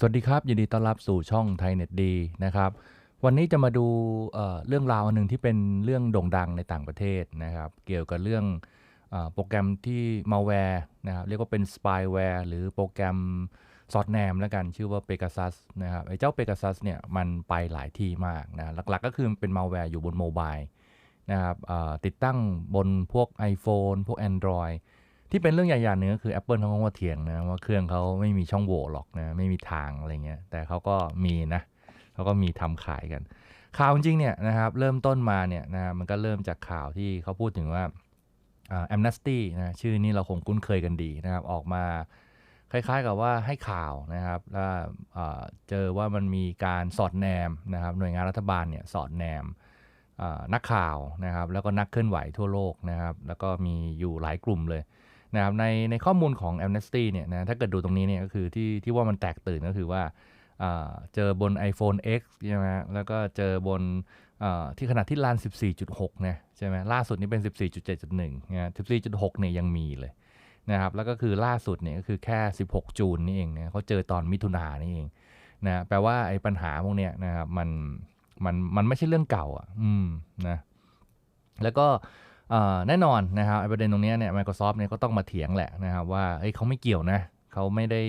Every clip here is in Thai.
สวัสดีครับ ยินดีต้อนรับสู่ช่องไทยเน็ตดีนะครับ วันนี้จะมาดูเเรื่องราวอันหนึ่งที่เป็นเรื่องโด่งดังในต่างประเทศนะครับ เกี่ยวกับเรื่องอโปรแกรมที่มาแวร์นะครับเรียกว่าเป็นสปายแวร์หรือโปรแกรมสอดแนมแล้วกันชื่อว่า Pegasus นะครับไอ้เจ้า Pegasus เนี่ยมันไปหลายที่มากนะหลักๆ ก็คือเป็นมาแวร์อยู่บนโมบายนะครับติดตั้งบนพวก iPhone พวก Android ที่เป็นเรื่องใหญ่อย่างหนึ่งก็คือ Apple เขาก็มาเถียงนะว่าเครื่องเขาไม่มีช่องโหว่หรอกนะไม่มีทางอะไรเงี้ยแต่เขาก็มีนะเขาก็มีทำขายกัน ข่าวจริงเนี่ยนะครับเริ่มต้นมาเนี่ยนะมันก็เริ่มจากข่าวที่เขาพูดถึงว่าแอมเนสตี้นะชื่อนี้เราคงคุ้นเคยกันดีนะครับออกมาคล้ายๆกับว่าให้ข่าวนะครับแล้วเอ่อเจอว่ามันมีการสอดแนมนะครับหน่วยงานรัฐบาลเนี่ยสอดแนมนักข่าวนะครับแล้วก็นักเคลื่อนไหวทั่วโลกนะครับแล้วก็มีอยู่หลายกลุ่มเลย นะครับในในข้อมูลของ Amnesty เนี่ยนะถ้าเกิดดูตรงนี้เนี่ยก็คือที่ที่ว่ามันแตกตื่นก็คือว่าเจอบน iPhone X ใช่ไหมแล้วก็เจอบนอที่ขนาดที่ลาน 14.6 นะใช่ไหมล่าสุดนี้เป็น 14.7.1 นะ14.6 เนี่ยยังมีเลยนะครับแล้วก็คือล่าสุดเนี่ยก็คือแค่ 16 จูนนี่เองนะเขาเจอตอนมิถุนายนนี่เองนะแปลว่าไอ้ปัญหาพวกเนี้ยนะครับมันมันมันไม่ใช่เรื่องเก่าอะอืมนะแล้วก็ แน่นอนนะครับไอประเด็นตรงนี้เนี่ย Microsoft เนี่ยก็ต้องมาเถียงแหละนะครับว่าเอ้ยเขาไม่เกี่ยวนะเขาไม่ได้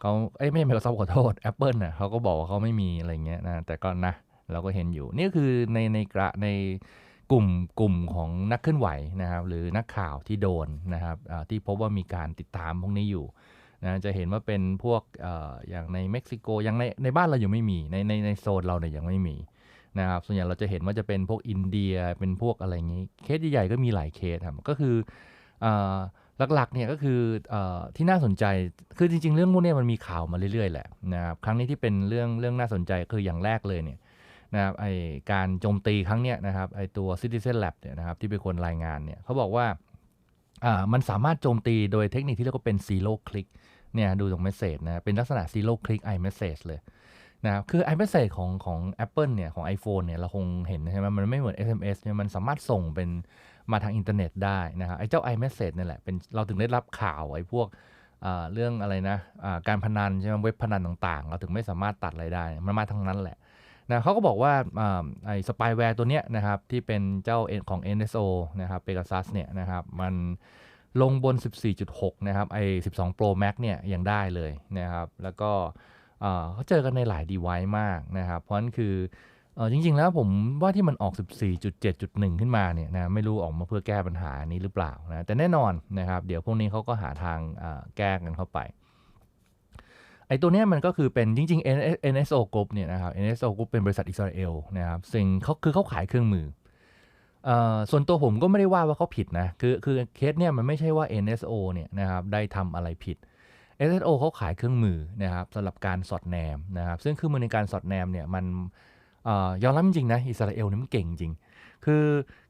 เขาเอ้ยไม่ใช่ Microsoft ขอโทษ Apple น่ะเขาก็บอกว่าเขาไม่มีอะไรเงี้ยนะแต่ก็นะเราก็เห็นอยู่ นี่คือในในกระในกลุ่มกลุ่มของนักเคลื่อนไหวนะครับหรือนักข่าวที่โดนนะครับที่พบว่ามีการติดตามพวกนี้อยู่นะจะเห็นว่าเป็นพวกอออย่างในเม็กซิโกอย่างในในบ้านเรายังไม่มีในในในโซนเราเนี่ยยังไม่มี นะครับส่วนใหญ่เราจะเห็นว่าจะเป็นพวกอินเดียเป็นพวกอะไรอย่างนี้เคสใหญ่ๆก็มีหลายเคสครับก็คืออหลักๆเนี่ยก็คืออที่น่าสนใจคือจริง ๆ เรื่องพวกนี้มันมีข่าวมาเรื่อยๆแหละนะครับครั้งนี้ที่เป็นเรื่องเรื่องน่าสนใจคืออย่างแรกเลยเนี่ยนะครับไอการโจมตีครั้งเนี้ยนะครับไอตัว Citizen Lab เนี่ยนะครับที่เป็นคนรายงานเนี่ยเขาบอกว่าอ่ามันสามารถโจมตีโดยเทคนิคที่เรียกว่าเป็น zero click เนี่ยดูตรงเมสเซจนะเป็นลักษณะ zero click iMessage เลย นะครับคือ iMessage ของของ Apple เนี่ยของ iPhone เนี่ยเราคงเห็นใช่ไหมมันไม่เหมือน SMS เนี่ยมันสามารถส่งเป็นมาทางอินเทอร์เน็ตได้นะครับไอ้เจ้า iMessage เนี่ยแหละเป็นเราถึงได้รับข่าวไอ้พวกเรื่องอะไรนะอ่าการพนันใช่ไหมเว็บพนันต่างๆ เราถึงไม่สามารถตัดอะไรได้มันมาทางนั้นแหละนะเขาก็บอกว่าอ่าไอ้สปายแวร์ตัวเนี้ยนะครับที่เป็นเจ้าของ NSO นะครับ Pegasus เนี่ยนะครับมันลงบน 14.6 นะครับไอ้12 Pro Max เนี่ยยังได้เลยนะครับแล้วก็ เขาเจอกันในหลาย device มากนะครับ เพราะฉะนั้นคืออจริง ๆ แล้วผมว่าที่มันออก 14.7.1 ขึ้นมาเนี่ยนะไม่รู้ออกมาเพื่อแก้ปัญหานี้หรือเปล่านะแต่แน่นอนนะครับ เดี๋ยวพวกนี้เขาก็หาทางแก้กันเข้าไปไอ้ตัวเนี้ยมันก็คือเป็นจริง ๆ NSO Group เนี่ยนะครับ NSO Group เป็นบริษัทอิสราเอลนะครับสิ่งเขาคือเขาขายเครื่องมือเอ่อส่วนตัวผมก็ไม่ได้ว่าว่าเขาผิดนะ คือคือเคสเนี่ยมันไม่ใช่ว่า NSO เนี่ยนะครับได้ทำอะไรผิด NSO เขาขายเครื่องมือนะครับสำหรับการสอดแนมนะครับ ซึ่งเครื่องมือในการสอดแนมเนี่ยมันออยอมรับจริงนะอิสราเอลนี่มันเก่งจริง คือ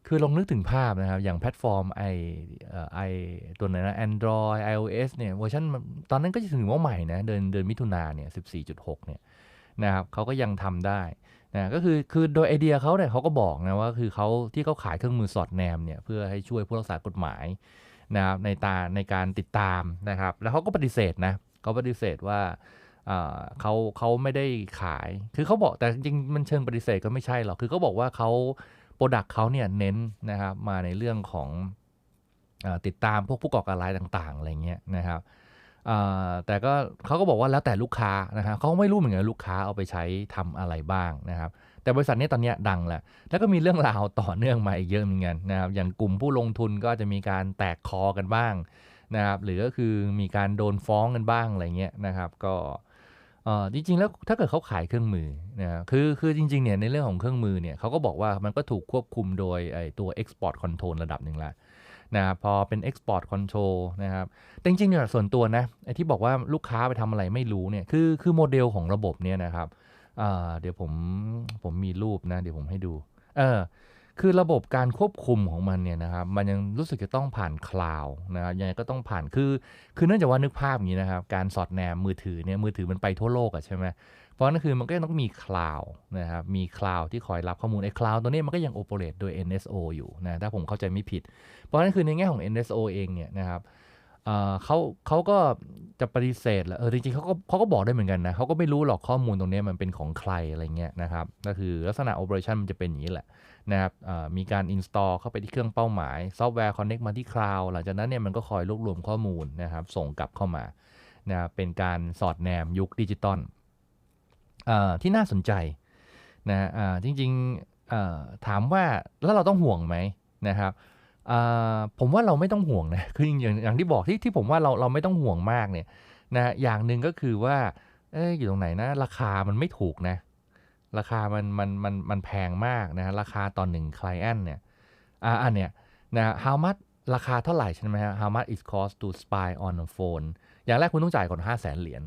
คือลองนึกถึงภาพนะครับ อย่างแพลตฟอร์มไอไอตัวไหนนะ Android iOS เนี่ยเวอร์ชันมันตอนนั้นก็จะถึงว่าใหม่นะเดือนเดือนมิถุนาเนี่ย14.6เนี่ยนะครับเขาก็ยังทำได้นะก็คือคือโดยไอเดียเขาเนี่ยเขาก็บอกนะว่าคือเขาที่เขาขายเครื่องมือสอดแนมเนี่ยเพื่อให้ช่วยผู้รักษากฎหมาย นะครับในตาในการติดตามนะครับ แล้วเขาก็ปฏิเสธนะเขาปฏิเสธว่าเขาเขาไม่ได้ขาย คือเขาบอกแต่จริงมันเชิงปฏิเสธก็ไม่ใช่หรอก คือเขาบอกว่าเขาโปรดักเขาเนี่ยเน้นนะครับมาในเรื่องของอติดตามพวกผู้ก่อการร้ายต่างๆอะไรเงี้ยนะครับแต่ก็เขาก็บอกว่าแล้วแต่ลูกค้านะครับเขาไม่รู้เหมือนกันลูกค้าเอาไปใช้ทำอะไรบ้างนะครับ แต่บริษัทนี้ตอนนี้ดังแหละแล้วก็มีเรื่องราวต่อเนื่องมาอีกเยอะเหมือนกันนะครับ อย่างกลุ่มผู้ลงทุนก็จะมีการแตกคอกันบ้างนะครับ หรือก็คือมีการโดนฟ้องกันบ้างอะไรเงี้ยนะครับ ก็จริงๆ แล้วถ้าเกิดเขาขายเครื่องมือนะค,คือคือจริงๆเนี่ยในเรื่องของเครื่องมือเนี่ยเขาก็บอกว่ามันก็ถูกควบคุมโดยไอ้ตัว Export Control ระดับหนึ่งละนะครับพอเป็น Export Control นะครับแต่จริงๆเนี่ยส่วนตัวนะไอ้ที่บอกว่าลูกค้าไปทำอะไรไม่รู้เนี่ยคือคือโมเดลของระบบเนี่ยนะครับ เดี๋ยวผมผมมีรูปนะ เดี๋ยวผมให้ดู เออคือระบบการควบคุมของมันเนี่ยนะครับ มันยังรู้สึกจะต้องผ่านคลาวด์นะครับยังไงก็ต้องผ่านคือ คือเนื่องจากว่านึกภาพอย่างนี้นะครับ การสอดแนมมือถือเนี่ยมือถือมันไปทั่วโลกอะใช่ไหมเพราะนั่นคือมันก็ยังต้องมีคลาวด์นะครับมีคลาวด์ที่คอยรับข้อมูลไอ้คลาวด์ตัวนี้มันก็ยังโอเปเรตโดย NSO อยู่นะถ้าผมเข้าใจไม่ผิด เพราะนั่นคือในแง่ของ NSO เองเนี่ยนะครับ เขาเขาก็จะปฏิเสธแหละเออจริงๆเขาก็เขาก็บอกได้เหมือนกันนะเขาก็ไม่รู้หรอกข้อมูลตรงนี้มันเป็นของใครอะไรเงี้ยนะครับก็คือลักษณะ operation มันจะเป็นอย่างนี้แหละนะครับมีการ install เข้าไปที่เครื่องเป้าหมายซอฟต์แวร์ connect มาที่ cloud หลังจากนั้นเนี่ยมันก็คอยรวบรวมข้อมูลนะครับส่งกลับเข้ามานะครับเป็นการสอดแนมยุคดิจิตอลที่น่าสนใจนะจริงๆถามว่าแล้วเราต้องห่วงไหมนะครับ ผมว่าเราไม่ต้องห่วงนะคืออย่างอย่างที่บอกที่ที่ผมว่าเราเราไม่ต้องห่วงมากเนี่ยนะอย่างหนึ่งก็คือว่าเอ้ยอยู่ตรงไหนนะ ราคามันไม่ถูกนะ ราคามันมันมันมันแพงมากนะราคาต่อหนึ่ง client เนี่ยอ่าอันเนี้ยนะ how much ราคาเท่าไหร่ใช่ไหมฮะ how much it cost to spy on a phone อย่างแรกคุณต้องจ่ายก่อน5 0 0แสนเหรียญ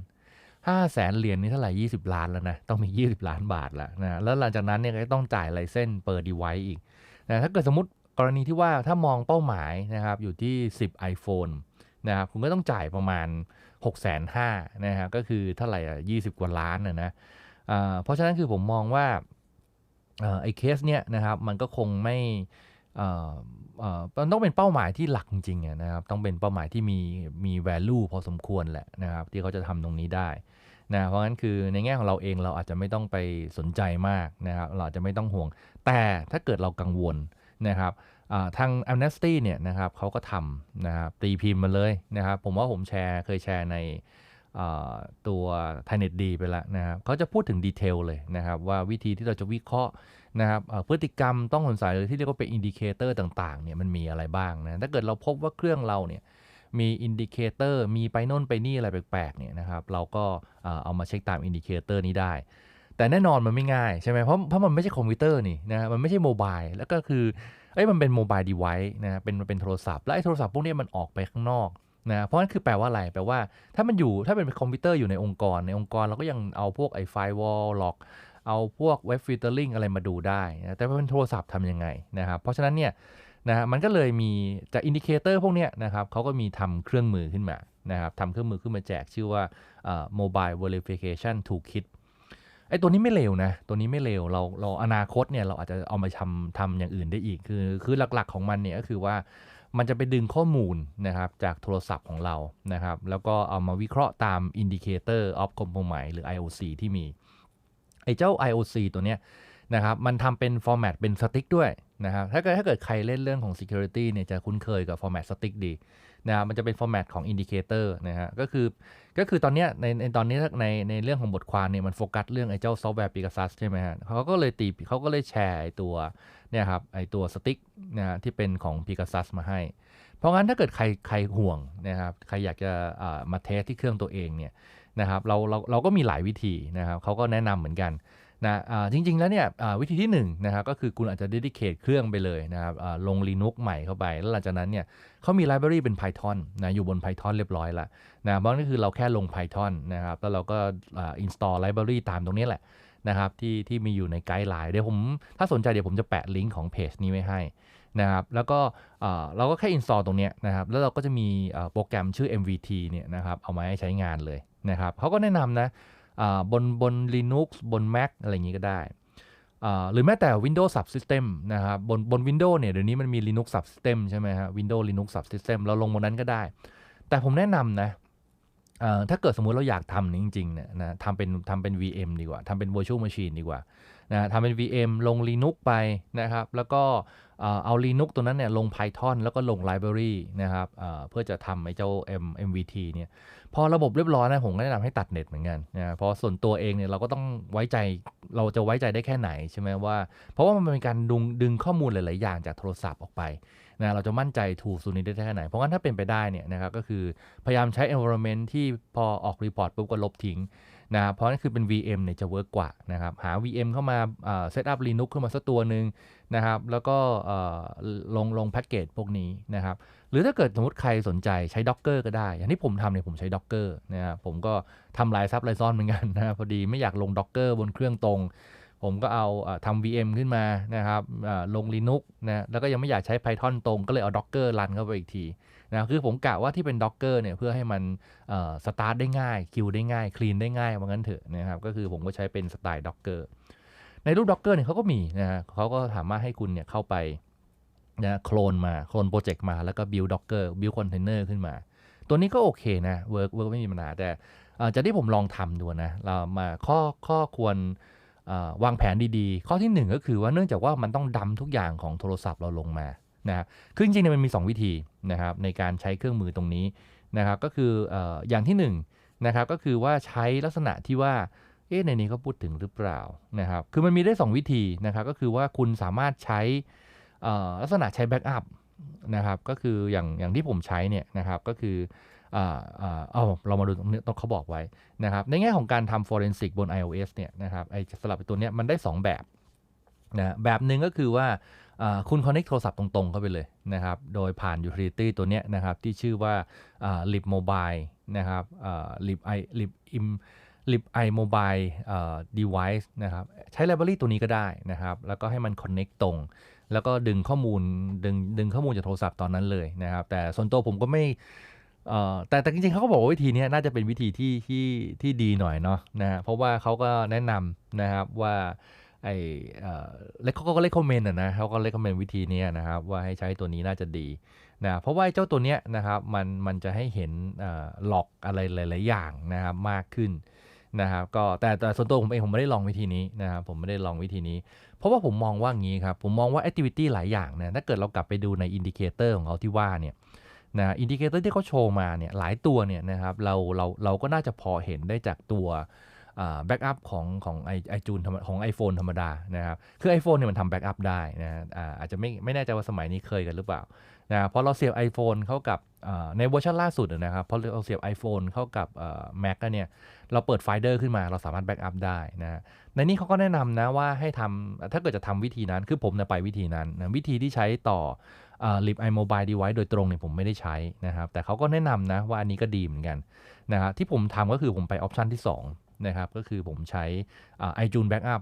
5 0 0แสนเหรียญนี่เท่าไหร่ 20 ล้านแล้วนะ ต้องมี 20 ล้านบาทแล้วนะ แล้วหลังจากนั้นเนี่ยก็ต้องจ่ายไลเส้นเปิดดีไวอีกนะ ถ้าเกิดสมมติ กรณีที่ว่าถ้ามองเป้าหมายนะครับอยู่ที่ 10 iPhone นะครับคุณก็ต้องจ่ายประมาณ 6 5 0 0 0นะครับก็คือเท่าไหร่อะ20กว่าล้านนะนะเพราะฉะนั้นคือผมมองว่าไอ้เคสเนี้ยนะครับมันก็คงไม่มันต้องเป็นเป้าหมายที่หลักจริงๆนะครับต้องเป็นเป้าหมายที่มีมี value พอสมควรแหละนะครับที่เขาจะทำตรงนี้ได้นะเพราะงั้นคือในแง่ของเราเองเราอาจจะไม่ต้องไปสนใจมากนะครับเราอาจจะไม่ต้องห่วง แต่ถ้าเกิดเรากังวล นะครับอ่าทาง Amnesty เนี่ยนะครับเขาก็ทำนะครับตีพิมพ์มาเลยนะครับผมว่าผมแชร์เคยแชร์ในตัว t i n e t D ไปแล้วนะครับเขาจะพูดถึงดีเทลเลยนะครับว่าวิธีที่เราจะวิเคราะห์นะครับพฤติกรรมต้องสงสัยหรือที่เรียกว่าเป็นอินดิเคเตอร์ต่างๆเนี่ยมันมีอะไรบ้างนะถ้าเกิดเราพบว่าเครื่องเราเนี่ยมีอินดิเคเตอร์มีไปโน่นไปนี่อะไรแปลกๆเนี่ยนะครับเราก็เอามาเช็คตามอินดิเคเตอร์นี้ได้ แต่แน่นอนมันไม่ง่ายใช่ไหมเพราะเพราะมันไม่ใช่คอมพิวเตอร์นี่นะมันไม่ใช่โมบายแล้วก็คือเอ้ยมันเป็นโมบายดีไวซ์นะเป็นมันเป็นโทรศัพท์แล้วไอ้โทรศัพท์พวกนี้มันออกไปข้างนอกนะเพราะนั่นคือแปลว่าอะไรแปลว่าถ้ามันอยู่ถ้าเป็นคอมพิวเตอร์อยู่ในองค์กร ในองค์กรเราก็ยังเอาพวกไอ้ไฟวอลล็อกเอาพวกเว็บฟิลเตอร์ลิงอะไรมาดูได้นะแต่ว่าเป็นโทรศัพท์ทำยังไงนะครับเพราะฉะนั้นเนี่ยนะฮะมันก็เลยมีจากอินดิเคเตอร์พวกนี้นะครับเขาก็มีทำเครื่องมือขึ้นมานะครับทำเครื่องมือขึ้นมาแจกชื่อว่า mobile verification toolkit ไอ้ตัวนี้ไม่เลวนะ ตัวนี้ไม่เลวเราเราอนาคตเนี่ยเราอาจจะเอามาทำทำอย่างอื่นได้อีก คือคือหลักๆของมันเนี่ยก็คือว่ามันจะไปดึงข้อมูลนะครับจากโทรศัพท์ของเรานะครับ แล้วก็เอามาวิเคราะห์ตาม Indicator of Compromise หรือ IOC ที่มี ไอ้เจ้า IOC ตัวเนี้ยนะครับมันทำเป็นฟอร์แมตเป็นสติ๊กด้วยนะครับถ้าเกิดถ้าเกิดใครเล่นเรื่องของ Security เนี่ยจะคุ้นเคยกับฟอร์แมตสติ๊กดี นะครับมันจะเป็นฟอร์แมตของ Indicator นะฮะก็คือก็คือตอนนี้ในในตอนนี้ในในเรื่องของบทความเนี่ยมันโฟกัสเรื่องไอ้เจ้าซอฟต์แวร์ Pegasus ใช่ไหมฮะเขาก็เลยตีเขาก็เลยแชร์ไอตัวเนี่ยครับไอ้ตัวสติ๊กนะฮะที่เป็นของ Pegasus มาให้ เพราะงั้นถ้าเกิดใครใครห่วงนะครับใครอยากจะอ่ามาเทสที่เครื่องตัวเองเนี่ยนะครับเราเราเราก็มีหลายวิธีนะครับเขาก็แนะนำเหมือนกัน นะจริง ๆ แล้วเนี่ยวิธีที่1นงนะครับก็คือคุณอาจจะ dedicate เครื่องไปเลยนะครับลง Linux ใหม่เข้าไป แล้วหลังจากนั้นเนี่ยเขามี library เป็น Python นะอยู่บน Python เรียบร้อยล้วนะเพราะนั่นคือเราแค่ลง Python นะครับแล้วเราก็อ่า install library ตามตรงนี้แหละนะครับที่ที่มีอยู่ในไกด์ไลน์เดี๋ยวผมถ้าสนใจเดี๋ยวผมจะแปะลิงก์ของเพจนี้ไว้ให้นะครับแล้วก็เราก็แค่ install ตรงนี้นะครับแล้วเราก็จะมีโปรแกรมชื่อ MVT เนี่ยนะครับเอามาให้ใช้งานเลยนะครับเขาก็แนะนำนะ บนบน Linux บน Mac อะไรอย่างนี้ก็ได้ หรือแม้แต่ Windows Subsystem นะครับบนบน Windows เนี่ยเดี๋ยวนี้มันมี Linux Subsystem ใช่ไหมฮะ Windows Linux Subsystem เราลงบนนั้นก็ได้ แต่ผมแนะนำนะถ้าเกิดสมมุติเราอยากทำจริงๆเนี่ยนะทำเป็นทำเป็น VM ดีกว่าทำเป็น Virtual Machine ดีกว่า นะทำเป็น VM ลง Linux ไปนะครับ แล้วก็เอา Linux ตัวนั้นเนี่ยลง Python แล้วก็ลง Library นะครับเพื่อจะทำไอ้เจ้า M MVT เนี่ยพอระบบเรียบร้อยนะผมก็แนะนำให้ตัดเน็ตเหมือนกันนะเพราะส่วนตัวเองเนี่ยเราก็ต้องไว้ใจเราจะไว้ใจได้แค่ไหนใช่ไหมว่า เพราะว่ามันเป็นการดึงดึงข้อมูลหลาย ๆ อย่างจากโทรศัพท์ออกไปนะเราจะมั่นใจถูกสูนี้ได้แค่ไหน เพราะงั้นถ้าเป็นไปได้เนี่ยนะครับก็คือพยายามใช้ environment ที่พอออกรีพอร์ตปุ๊บก็ลบทิ้ง นะเพราะนั่นคือเป็น VM เนี่ยจะเวิร์กกว่านะครับหา VM เข้ามาเซตอัพลีนุกขึ้นมาสักตัวหนึ่งนะครับแล้วก็ลงลงแพ็กเกจพวกนี้นะครับหรือถ้าเกิดสมมติใครสนใจใช้ Docker ก็ได้ อย่างที่ผมทำเนี่ยผมใช้ Docker นะครับผมก็ทำลายซับลายซ่อนเหมือนกันนะพอดีไม่อยากลง Docker บนเครื่องตรง ผมก็เอาทำ VM ขึ้นมานะครับลง Linux นะแล้วก็ยังไม่อยากใช้ Python ตรงก็เลยเอา Docker รันเข้าไปอีกทีนะคือผมกะว่าที่เป็น Docker เนี่ยเพื่อให้มันสตาร์ทได้ง่ายคิวได้ง่ายคลีนได้ง่ายว่างั้นเถอะนะครับก็คือผมก็ใช้เป็นสไตล์ Docker ในรูป Docker เนี่ยเขาก็มีนะฮะเขาก็สามารถให้คุณเนี่ยเข้าไปนะโคลนมาโคลนโปรเจกต์มาแล้วก็ build docker build container ขึ้นมา ตัวนี้ก็โอเคนะเวิร์กเวิร์กไม่มีปัญหาแต่จากที่ผมลองทำดูนะเรามาข้อข้อควร วางแผนดีๆ ข้อที่หนึ่งก็คือว่าเนื่องจากว่ามันต้องดำทุกอย่างของโทรศัพท์เราลงมานะครับคือจริงๆมันมี 2 วิธีนะครับในการใช้เครื่องมือตรงนี้นะครับก็คือออย่างที่หนึ่งนะครับก็คือว่าใช้ลักษณะที่ว่าเอ๊ะในนี้เขาพูดถึงหรือเปล่านะครับคือมันมีได้ 2 วิธีนะครับก็คือว่าคุณสามารถใช้ลักษณะใช้แบ็กอัพนะครับก็คืออย่างอย่างที่ผมใช้เนี่ยนะครับก็คือ เอาเรามาดูตรงนี้ต้องเขาบอกไว้นะครับ ในแง่ของการทำ forensic บน iOS เนี่ยนะครับไอ้สลับไอตัวเนี้ยมันได้ 2 แบบนะแบบหนึ่งก็คือว่าคุณ connect โทรศัพท์ตรงๆ เข้าไปเลยนะครับ โดยผ่าน utility ตัวเนี้ยนะครับที่ชื่อว่า lib mobile นะครับ lib i lib im lib i mobile อ่า device นะครับ ใช้ library ตัวนี้ก็ได้นะครับ แล้วก็ให้มัน connect ตรง แล้วก็ดึงข้อมูลดึงดึงข้อมูลจากโทรศัพท์ตอนนั้นเลยนะครับ แต่ส่วนตัวผมก็ไม่ เอ่อแต่แต่จริงๆเขาก็บอกว่าวิธีนี้น่าจะเป็นวิธีที่ที่ที่ดีหน่อยเนาะนะฮะเพราะว่าเขาก็แนะนำนะครับว่าไอเออแล้วเขาก็เล c คอมเมนต์นะเขาก็เล c คอมเมนต์วิธีนี้นะครับว่าให้ใช้ตัวนี้น่าจะดีนะเพราะว่าเจ้าตัวเนี้ยนะครับมันมันจะให้เห็นหลอกอะไรหลาย ๆ อย่างนะครับมากขึ้นนะครับก็แต่แต่ส่วนตัวผมเองผมไม่ได้ลองวิธีนี้นะครับผมไม่ได้ลองวิธีนี้ เพราะว่าผมมองว่างี้ครับผมมองว่า activity หลายอย่างเนี่ยถ้าเกิดเรากลับไปดูในอินดิเคเตอร์ของเขาที่ว่าเนี่ย นะอินดิเคเตอร์ที่เขาโชว์มาเนี่ยหลายตัวเนี่ยนะครับเราเราเราก็น่าจะพอเห็นได้จากตัวแบ็กอัพของของไอไอจูนของ iPhone ธรรมดานะครับคือ iPhone เนี่ยมันทำแบ็กอัพได้นะอาอาจจะไม่ไม่แน่ใจว่าสมัยนี้เคยกันหรือเปล่านะพอเราเสียบ iPhone เข้ากับในเวอร์ชันล่าสุดนะครับพอเราเสียบ iPhone เข้ากับอ่า Mac ก็เนี่ยเราเปิดไฟเดอร์ขึ้นมาเราสามารถแบ็กอัพได้นะในนี้เขาก็แนะนำนะว่าให้ทำถ้าเกิดจะทำวิธีนั้นคือผมไปวิธีนั้นนะวิธีที่ใช้ต่อ ลิปไอโมบายดีไวโดยตรงเนี่ยผมไม่ได้ใช้นะครับ แต่เขาก็แนะนำนะว่าอันนี้ก็ดีเหมือนกันนะครับที่ผมทำก็คือผมไปออปชันที่ 2 นะครับ ก็คือผมใช้ไอจูนแบ็กอัพ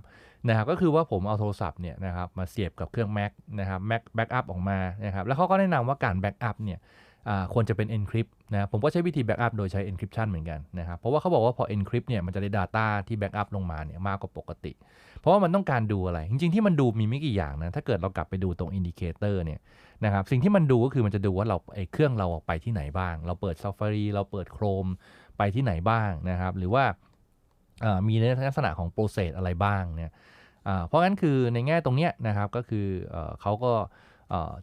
นะครับก็คือว่าผมเอาโทรศัพท์เนี่ยนะครับมาเสียบกับเครื่อง Mac นะครับ Mac แบ็กอัพออกมานะครับแล้วเขาก็แนะนำว่าการแบ็กอัพเนี่ยควรจะเป็น encrypt นะผมก็ใช้วิธี backup โดยใช้ encryption เหมือนกันนะครับ เพราะว่าเขาบอกว่าพอ encrypt เนี่ยมันจะได้ data ที่ backup ลงมาเนี่ยมากกว่าปกติ เพราะว่ามันต้องการดูอะไร จริง ๆ ที่มันดูมีไม่กี่อย่างนะ ถ้าเกิดเรากลับไปดูตรง indicator เนี่ย นะครับสิ่งที่มันดูก็คือมันจะดูว่าเราไอ้เครื่องเราไปที่ไหนบ้าง เราเปิด Safari เราเปิด Chrome ไปที่ไหนบ้างนะครับ หรือว่ามีในลักษณะของ process อะไรบ้างเนี่ยเพราะงั้นคือในแง่ตรงเนี้ยนะครับก็คือเอเขาก็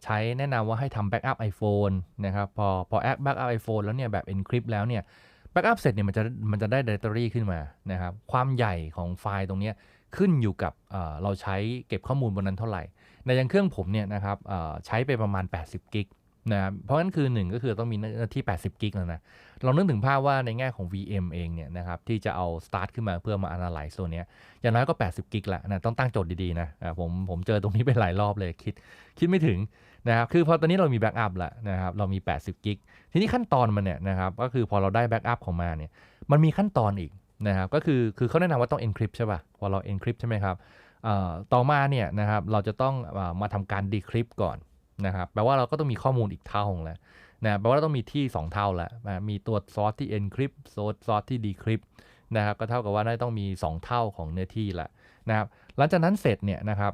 ใช้แนะนำว่าให้ทำแบ็กอัพ iPhone นะครับพอพอแอปแบ็กอัพ iPhone แล้วเนี่ยแบบ encrypt แล้วเนี่ยแบ็กอัพเสร็จเนี่ยมันจะมันจะได้ directory ขึ้นมานะครับความใหญ่ของไฟล์ตรงนี้ขึ้นอยู่กับเราใช้เก็บข้อมูลบนนั้นเท่าไหร่ ในอย่างเครื่องผมเนี่ยนะครับใช้ไปประมาณ 80 กิกนะครับเพราะงั้นคือหนึ่งก็คือต้องมีเนื้อที่ 80 กิกแล้วนะลองนึกถึงภาพว่าในแง่ของ VM เองเนี่ยนะครับที่จะเอา start ขึ้นมาเพื่อมา analyze ตัวเนี้ยอย่างน้อยก็ 80 กิกละนะต้องตั้งโจทย์ดีๆนะผมผมเจอตรงนี้ไปหลายรอบเลยคิดคิดไม่ถึงนะครับคือพอตอนนี้เรามีแบ็กอัพแล้วนะครับเรามี 80 กิกทีนี้ขั้นตอนมันเนี่ยนะครับก็คือพอเราได้แบ็กอัพของมาเนี่ยมันมีขั้นตอนอีกนะครับก็คือคือเขาแนะนำว่าต้อง encrypt ใช่ป่ะพอเรา encrypt ใช่ไหมครับ ต่อมาเนี่ยนะครับเราจะต้องมาทำการ decrypt ก่อนนะครับแปลว่าเราก็ต้องมีข้อมูลอีกเท่าหงแล้วนะแปลว่าเราต้องมีที่ 2 เท่าแล้วนะมีตัวซอสที่ encrypt ซอสซอสที่ decrypt นะครับก็เท่ากับว่าน่าต้องมี 2 เท่าของเนื้อที่ละนะครับหลังจากนั้นเสร็จเนี่ยนะครับ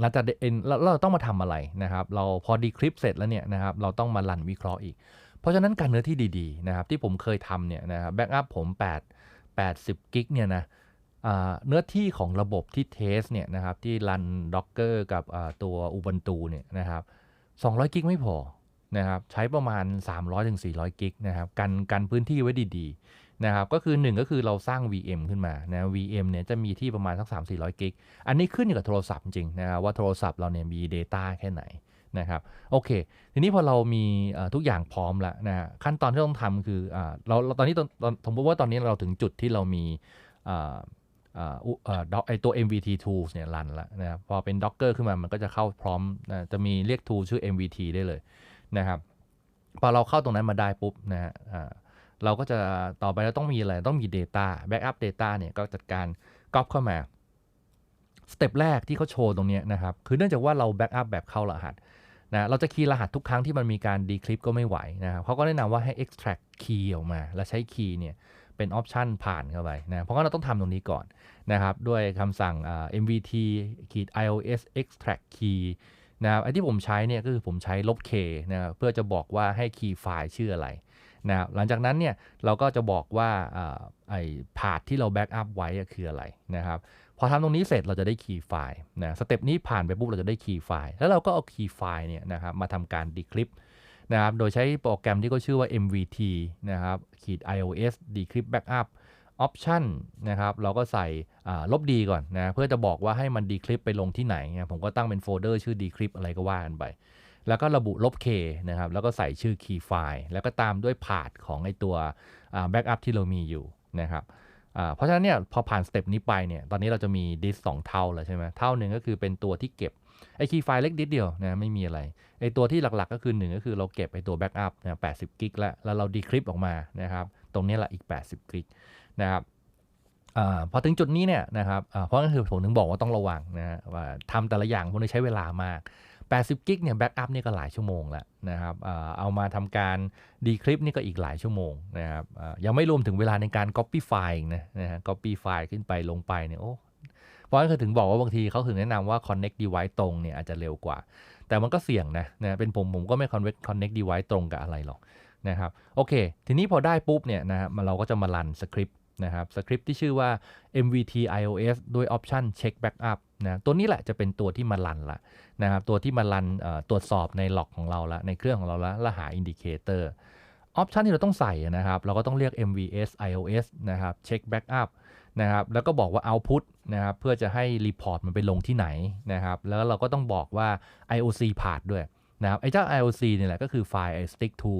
หลังจากเอ็นเราเราต้องมาทำอะไรนะครับ เราพอดีคริปเสร็จแล้วเนี่ยนะครับเราต้องมาลันวิเคราะห์อีก เพราะฉะนั้นการเนื้อที่ดีๆนะครับที่ผมเคยทำเนี่ยนะครับแบ็กอัพผม 8 80กิกเนี่ยนะ เนื้อที่ของระบบที่เทสเนี่ยนะครับที่รัน Docker กับตัว Ubuntu เนี่ยนะครับ200 กิกไม่พอนะครับใช้ประมาณ 300-400 กิกนะครับกันกันพื้นที่ไว้ดีๆนะครับก็คือ 1 ก็คือเราสร้าง VM ขึ้นมานะ VM เนี่ยจะมีที่ประมาณสัก 3-400 กิกอันนี้ขึ้นอยู่กับโทรศัพท์จริงนะครับว่าโทรศัพท์เราเนี่ยมี Data แค่ไหนนะครับโอเค ทีนี้พอเรามีทุกอย่างพร้อมแล้วนะขั้นตอนที่ต้องทำคืออเราตอนนี้ตอนตอนสมมติว่าตอนนี้เราถึงจุดที่เรามี ไอตัว MVT tools เนี่ยรันแล้วนะครับพอเป็น Docker ขึ้นมามันก็จะเข้าพร้อมนะจะมีเรียก tool ชื่อ MVT ได้เลยนะครับพอเราเข้าตรงนั้นมาได้ปุ๊บนะฮะเราก็จะต่อไปเราต้องมีอะไร ต้องมี Data Backup Data เนี่ยก็จัดการก๊อปเข้ามาสเต็ปแรกที่เขาโชว์ตรงนี้นะครับ คือเนื่องจากว่าเราแบ็กอัพแบบเข้ารหัสนะเราจะคีย์รหัสทุกครั้งที่มันมีการดีคลิปก็ไม่ไหวนะครับเขาก็แนะนำว่าให้ extract key ออกมา แล้วใช้ key เนี่ย เป็นออปชันผ่านเข้าไปนะเพราะงั้นเราต้องทำตรงนี้ก่อนนะครับ ด้วยคำสั่ง mvt ขีด ios extract key นะครับไอ้ที่ผมใช้เนี่ยก็คือผมใช้ลบ k นะเพื่อจะบอกว่าให้ key ไฟล์ชื่ออะไรนะครับหลังจากนั้นเนี่ยเราก็จะบอกว่าอไอ้พาธที่เราแบ็กอัพไว้คืออะไรนะครับพอทำตรงนี้เสร็จเราจะได้คีย์ไฟล์นะสเต็ปนี้ผ่านไปปุ๊บเราจะได้คีย์ไฟล์แล้วเราก็เอาคีย์ไฟล์เนี่ยนะครับมาทำการ decrypt นะครับ โดยใช้โปรแกรมที่เขาชื่อว่า MVT นะครับขีด iOS decrypt backup option นะครับ เราก็ใส่ลบดีก่อนนะ เพื่อจะบอกว่าให้มัน decrypt ไปลงที่ไหน ผมก็ตั้งเป็นโฟลเดอร์ชื่อ decrypt อะไรก็ว่ากันไป แล้วก็ระบุลบ K นะครับ แล้วก็ใส่ชื่อ key file แล้วก็ตามด้วยพาธของไอตัวแบ็กอัพที่เรามีอยู่นะครับเพราะฉะนั้นเนี่ยพอผ่านสเต็ปนี้ไปเนี่ย ตอนนี้เราจะมีดิสสองเท่าแล้วใช่ไหมเท่าหนึ่งก็คือเป็นตัวที่เก็บ ไอ้คีย์ไฟล์เล็กนิดเดียวนะไม่มีอะไรไอ้ตัวที่หลักๆก็คือหนึ่งก็คือเราเก็บไอ้ตัวแบ็กอัพนะ80กิกแล้วแล้วเราดีคริปออกมานะครับตรงนี้แหละอีก 80 กิกนะครับอพอถึงจุดนี้เนี่ยนะครับเพราะนั่นคือผมถึงบอกว่าต้องระวังนะว่าทำแต่ละอย่างพวกนี้ใช้เวลามาก 80 กิกเนี่ยแบ็กอัพนี่ก็หลายชั่วโมงแล้วนะครับเอามาทำการดีคริปนี่ก็อีกหลายชั่วโมงนะครับยังไม่รวมถึงเวลาในการ Copy ไฟล์นะนะฮะ Copy ไฟล์ขึ้นไปลงไปเนี่ยโอ้ เพราะฉะนั้นคือถึงบอกว่าบางทีเขาถึงแนะนำว่า Connect Device ตรงเนี่ยอาจจะเร็วกว่า แต่มันก็เสี่ยงนะนะเป็นผมผมก็ไม่ Connect Connect Device ตรงกับอะไรหรอกนะครับโอเค ทีนี้พอได้ปุ๊บเนี่ยนะฮะมันเราก็จะมารันสคริปต์นะครับสคริปต์ที่ชื่อว่า MVT iOS ด้วย Option Check Backup นะตัวนี้แหละจะเป็นตัวที่มารันละนะครับตัวที่มารันตรวจสอบในล็อกของเราละในเครื่องของเราละแล้วหาอินดิเคเตอร์ออปชันที่เราต้องใส่นะครับ เราก็ต้องเรียก MVS iOS นะครับ check backup นะครับแล้วก็บอกว่า output นะครับเพื่อจะให้รีพอร์ตมันไปลงที่ไหนนะครับแล้วเราก็ต้องบอกว่า IOC ผ่านด้วยนะครับไอ้เจ้า IOC เนี่ยแหละก็คือไฟล์ stick to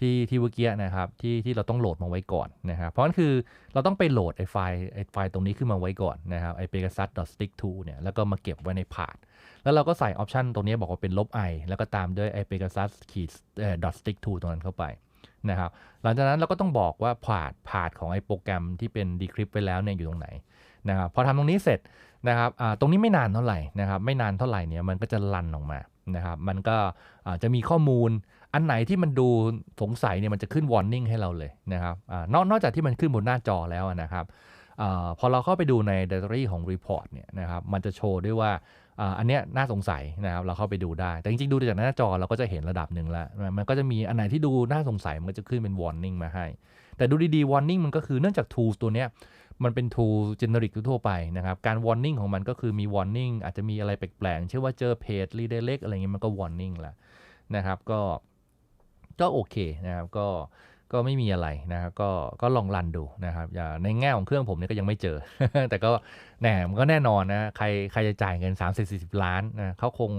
ที่ที่เมื่อกี้นะครับที่ที่เราต้องโหลดมาไว้ก่อนนะครับเพราะนั่นคือเราต้องไปโหลดไอ้ไฟล์ไอ้ไฟล์ตรงนี้ขึ้นมาไว้ก่อนนะครับไอ้ pegasus.stick to เนี่ยแล้วก็มาเก็บไว้ในพาธแล้วเราก็ใส่ออปชันตรงนี้บอกว่าเป็นลบ i แล้วก็ตามด้วย i pegasus ขีดเอ่อ dot stick to ตรงนั้นเข้าไป นะครับหลังจากนั้นเราก็ต้องบอกว่าพาดพาดของไอ้โปรแกรมที่เป็น decrypt ไปแล้วเนี่ยอยู่ตรงไหนนะครับพอทำตรงนี้เสร็จนะครับตรงนี้ไม่นานเท่าไหร่นะครับไม่นานเท่าไหร่เนี่ยมันก็จะรันออกมานะครับมันก็จะมีข้อมูลอันไหนที่มันดูสงสัยเนี่ยมันจะขึ้น warning ให้เราเลยนะครับอนอกนอกจากที่มันขึ้นบนหน้าจอแล้วนะครับอพอเราเข้าไปดูใน diary ของ report เนี่ยนะครับมันจะโชว์ด้วยว่า อันเนี้ยน่าสงสัยนะครับเราเข้าไปดูได้ แต่จริงๆดูจากหน้าจอเราก็จะเห็นระดับหนึ่งแล้วนะมันก็จะมีอันไหนที่ดูน่าสงสัยมันจะขึ้นเป็น warning มาให้ แต่ดูดีๆ warning มันก็คือเนื่องจาก tools ตัวเนี้ยมันเป็น tool generic ทั่วไปนะครับ การ warning ของมันก็คือมี warning อาจจะมีอะไรแปลกๆเช่นว่าเจอเพจ redirect อะไรเงี้ยมันก็ warning ละนะครับก็ก็โอเคนะครับก็ ก็ไม่มีอะไรนะครับก็ก็ลองรันดูนะครับอย่าในแง่ของเครื่องผมเนี่ยก็ยังไม่เจอ แต่ก็แหน่มันก็แน่นอนนะใครใครจะจ่ายเงิน 3 0 40 ล้านนะเขาคง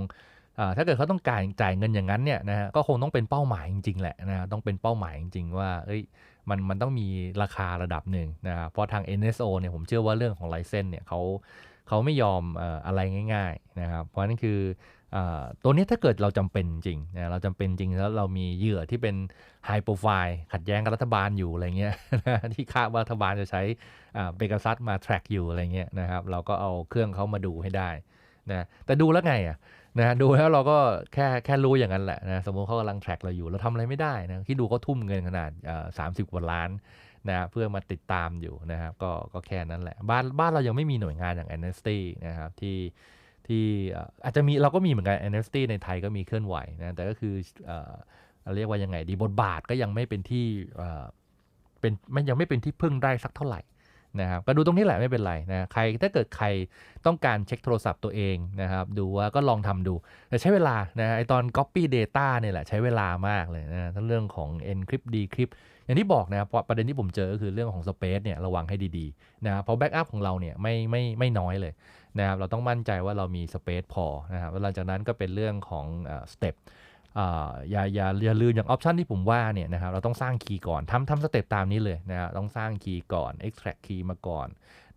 ถ้าเกิดเขาต้องการจ่ายเงินอย่างนั้นเนี่ยนะฮะก็คงต้องเป็นเป้าหมายจริงๆแหละนะต้องเป็นเป้าหมายจริงๆว่าเอ้ยมันมันต้องมีราคาระดับหนึ่งนะครับเพราะทาง NSO เนี่ยผมเชื่อว่าเรื่องของไลเซนเนี่ยเขาเขาไม่ยอมอะไรง่าย ๆ นะครับ เพราะนั่นคือ ตัวนี้ถ้าเกิดเราจำเป็นจริงนะเราจำเป็นจริงแล้วเรามีเหยื่อที่เป็นไฮโปรไฟล์ขัดแย้งกับรัฐบาลอยู่อะไรเงี้ยที่คาดว่ารัฐบาลจะใช้เบก a ซัสมา track อยู่อะไรเงี้ยนะครับเราก็เอาเครื่องเขามาดูให้ได้นะแต่ดูแล้วไงอะนะดูแล้วเราก็แค่แค่รู้อย่างนั้นแหละนะสมมติเขากำลัง track เราอยู่เราทำอะไรไม่ได้นะที่ดูเขาทุ่มเงินขนาดสามสิบกว่าล้านนะเพื่อมาติดตามอยู่นะครับก็ก็แค่นั้นแหละบ้านบ้านเรายังไม่มีหน่วยงานอย่าง Amnesty นะครับที่ ที่อาจจะมีเราก็มีเหมือนกัน Amnesty ในไทยก็มีเคลื่อนไหวนะแต่ก็คือเอเรียกว่ายังไงดีบทบาทก็ยังไม่เป็นที่เเป็นไม่ยังไม่เป็นที่พึ่งได้สักเท่าไหร่นะครับก็ดูตรงนี้แหละไม่เป็นไรนะใครถ้าเกิดใครต้องการเช็คโทรศัพท์ตัวเองนะครับดูว่าก็ลองทำดู แต่ใช้เวลานะไอตอน Copy Data เนี่ยแหละใช้เวลามากเลยนะทั้งเรื่องของ Encrypt Decrypt อย่างที่บอกนะครับเพราะประเด็นที่ผมเจอก็คือเรื่องของ Space เนี่ยระวังให้ดีๆนะเพราะแบ็กอัพของเราเนี่ยไม่ไม่ไม่น้อยเลย นะครับเราต้องมั่นใจว่าเรามี Space พอนะครับหลังจากนั้นก็เป็นเรื่องของสเต็ปอย่าอย่าอย่าลืมอย่างออปชันที่ผมว่าเนี่ยนะครับเราต้องสร้างคีย์ก่อนทำทำสเต็ปตามนี้เลยนะครับต้องสร้างคีย์ก่อน extract key มาก่อน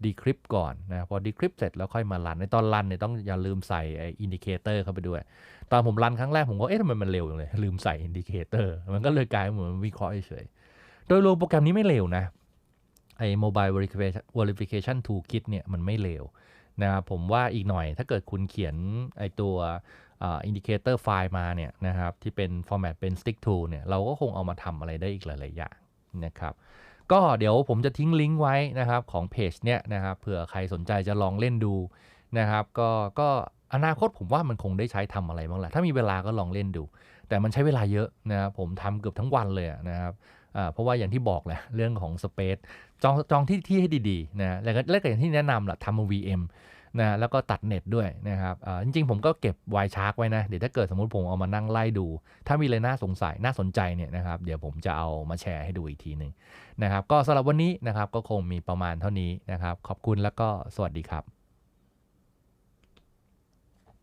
decrypt ก่อนนะพอ decrypt เสร็จแล้วค่อยมารันในตอนรันเนี่ยต้องอย่าลืมใส่ indicator เข้าไปด้วย ตอนผมรันครั้งแรกผมก็เอ๊ะทำไมมันเร็วจังเลย ลืมใส่ indicator มันก็เลยกลายเหมือนวิเคราะห์เฉยโดยรวมโปรแกรมนี้ไม่เร็วนะไอ้ mobile verification verification toolkit เนี่ยมันไม่เร็ว นะครับผมว่าอีกหน่อยถ้าเกิดคุณเขียนไอตัวอินดิเคเตอร์ไฟล์มาเนี่ยนะครับที่เป็น format เป็น stick to เนี่ยเราก็คงเอามาทำอะไรได้อีกหลาย ๆ อย่างนะครับก็เดี๋ยวผมจะทิ้งลิงก์ไว้นะครับของเพจเนี่ยนะครับเผื่อใครสนใจจะลองเล่นดูนะครับก็ก็อนาคตผมว่ามันคงได้ใช้ทำอะไรบ้างแหละถ้ามีเวลาก็ลองเล่นดู แต่มันใช้เวลาเยอะนะครับผมทำเกือบทั้งวันเลยนะครับเพราะว่าอย่างที่บอกแหละเรื่องของสเปซ จองจองที่ที่ให้ดีๆนะแล้วก็แล้วก็อย่างที่แนะนำแหละทำ VM นะแล้วก็ตัดเน็ตด้วยนะครับจริงๆ ผมก็เก็บไวชาร์กไว้นะ เดี๋ยวถ้าเกิดสมมติผมเอามานั่งไล่ดู ถ้ามีอะไรน่าสงสัยน่าสนใจเนี่ยนะครับ เดี๋ยวผมจะเอามาแชร์ให้ดูอีกทีหนึ่งนะครับ ก็สำหรับวันนี้นะครับก็คงมีประมาณเท่านี้นะครับ ขอบคุณแล้วก็สวัสดีครับ